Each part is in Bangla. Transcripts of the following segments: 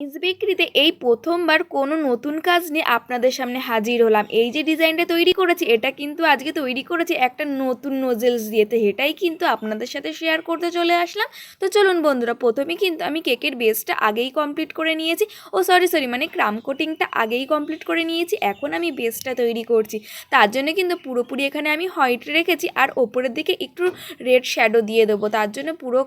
ইস বেকরিতে এই প্রথমবার কোনো নতুন কাজ নিয়ে আপনাদের সামনে হাজির হলাম। এই যে ডিজাইনটা তৈরি করেছি, এটা কিন্তু আজকে তৈরি করেছি একটা নতুন নোজেলস দিয়ে তো এটাই কিন্তু আপনাদের সাথে শেয়ার করতে চলে আসলাম। তো চলুন বন্ধুরা, প্রথমে কিন্তু আমি কেকের বেসটা আগেই কমপ্লিট করে নিয়েছি। ও সরি সরি মানে ক্রাম কোটিংটা আগেই কমপ্লিট করে নিয়েছি। এখন আমি বেসটা তৈরি করছি। তার জন্য কিন্তু পুরোপুরি এখানে আমি হোয়াইট রেখেছি। আর ওপরের দিকে একটু রেড শ্যাডো দিয়ে দেবো। তার জন্য পুরো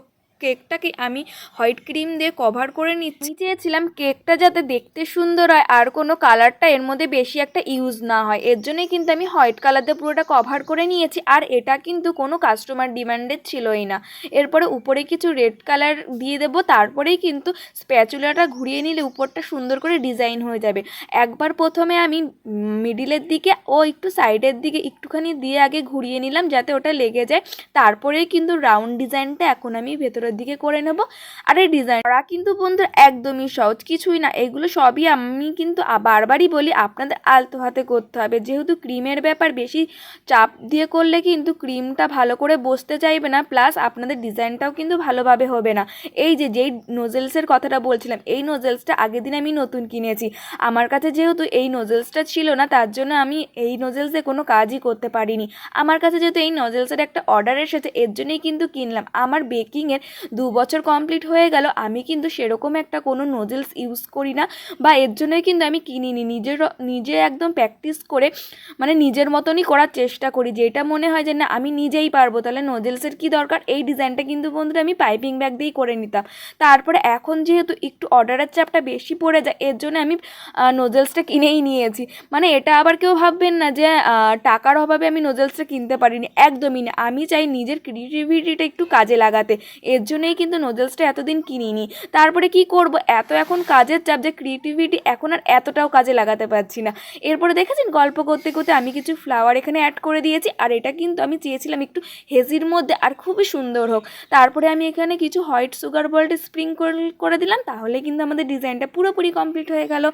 কেকটাকে আমি হোয়াইট ক্রিম দিয়ে কভার করে নিচ্ছি। চেয়েছিলাম কেকটা যাতে দেখতে সুন্দর হয় আর কোনো কালারটা এর মধ্যে বেশি একটা ইউজ না হয়। এর জন্যই কিন্তু আমি হোয়াইট কালার দিয়ে পুরোটা কভার করে নিয়েছি আর এটা কিন্তু কোনো কাস্টমার ডিমান্ডেড ছিলই না। এরপরে উপরে কিছু রেড কালার দিয়ে দেবো, তারপরেই কিন্তু স্প্যাচুলাটা ঘুরিয়ে নিলে উপরটা সুন্দর করে ডিজাইন হয়ে যাবে। একবার প্রথমে আমি মিডিলের দিকে ও একটু সাইডের দিকে একটুখানি দিয়ে আগে ঘুরিয়ে নিলাম যাতে ওটা লেগে যায়। তারপরেই কিন্তু রাউন্ড ডিজাইনটা এখন আমি ভেতরের দিকে করে নেব। আর এই ডিজাইন করা কিন্তু বন্ধুরা একদমই সহজ, কিছুই না। এগুলো সবই আমি কিন্তু বারবারই বলি, আপনাদের আলতো হাতে করতে হবে। যেহেতু ক্রিমের ব্যাপার, বেশি চাপ দিয়ে করলে কিন্তু ক্রিমটা ভালো করে বসতে চাইবে না, প্লাস আপনাদের ডিজাইনটাও কিন্তু ভালোভাবে হবে না। এই যে, যেই নোজেলসের কথাটা বলছিলাম, এই নোজেলসটা আগের দিন আমি নতুন কিনেছি। আমার কাছে যেহেতু এই নোজেলসটা ছিল না, তার জন্য আমি এই নোজেলসে কোনো কাজই করতে পারিনি। আমার কাছে যেহেতু এই নোজেলসের একটা অর্ডার এসেছে, এর জন্যই কিন্তু কিনলাম। আমার বেকিংয়ের দু বছর কমপ্লিট হয়ে গেল, আমি কিন্তু সেরকম একটা কোনো নোজেলস ইউজ করি না বা এর জন্যই কিন্তু আমি কিনিনি। নিজের নিজে একদম প্র্যাকটিস করে মানে নিজের মতনই করার চেষ্টা করি। যেটা মনে হয় যে না, আমি নিজেই পারব, তাহলে নোজেলসের কী দরকার? এই ডিজাইনটা কিন্তু বন্ধুরা আমি পাইপিং ব্যাগ দিয়েই করে নিতাম। তারপরে এখন যেহেতু একটু অর্ডারের চাপটা বেশি পড়ে যায়, এর জন্য আমি নোজেলসটা কিনেই নিয়েছি। মানে এটা আবার কেউ ভাববেন না যে টাকার অভাবে আমি নোজেলসটা কিনতে পারিনি। একদমই না। আমি চাই নিজের ক্রিয়েটিভিটিটা একটু কাজে লাগাতে। এর জন্যই কিন্তু নোজেলসটা এতদিন কিনিনি। তারপরে কি করব? এত এখন কাজের চাপ যে ক্রিয়েটিভিটি এখন আর এতটাও কাজে লাগাতে পারছি না। এরপরে দেখেছেন গল্প করতে করতে আমি কিছু ফ্লাওয়ার এখানে অ্যাড করে দিয়েছি, আর এটা কিন্তু আমি চেয়েছিলাম একটু হেজির মধ্যে, আর খুবই সুন্দর হোক। তারপরে আমি এখানে কিছু হোয়াইট সুগার বলটা স্প্রিঙ্কল করে দিলাম, তাহলে কিন্তু আমাদের ডিজাইনটা পুরোপুরি কমপ্লিট হয়ে গেল।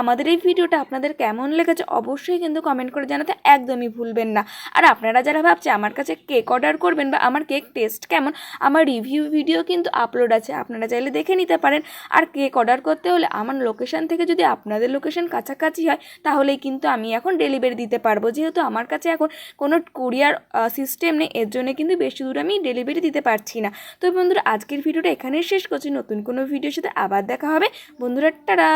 আমাদের এই ভিডিওটা আপনাদের কেমন লেগেছে অবশ্যই কিন্তু কমেন্ট করে জানাতে একদমই ভুলবেন না। আর আপনারা যারা ভাবছে আমার কাছে কেক অর্ডার করবেন বা আমার কেক টেস্ট কেমন, আমার রিভিউ ভিডিও কিন্তু আপলোড আছে। আপনারা চাইলে দেখে নিতে পারেন। আর কেক অর্ডার করতে হলে আমার লোকেশন থেকে যদি আপনাদের লোকেশান কাছাকাছি হয়, তাহলেই কিন্তু আমি এখন ডেলিভারি দিতে পারব। যেহেতু আমার কাছে এখন কোনো কুরিয়ার সিস্টেম নেই, এর জন্য কিন্তু বেশি দূর আমি ডেলিভারি দিতে পারছি না। তো বন্ধুরা, আজকের ভিডিওটা এখানেই শেষ করছি। নতুন কোনো ভিডিওর সাথে আবার দেখা হবে। বন্ধুরা, টাটা!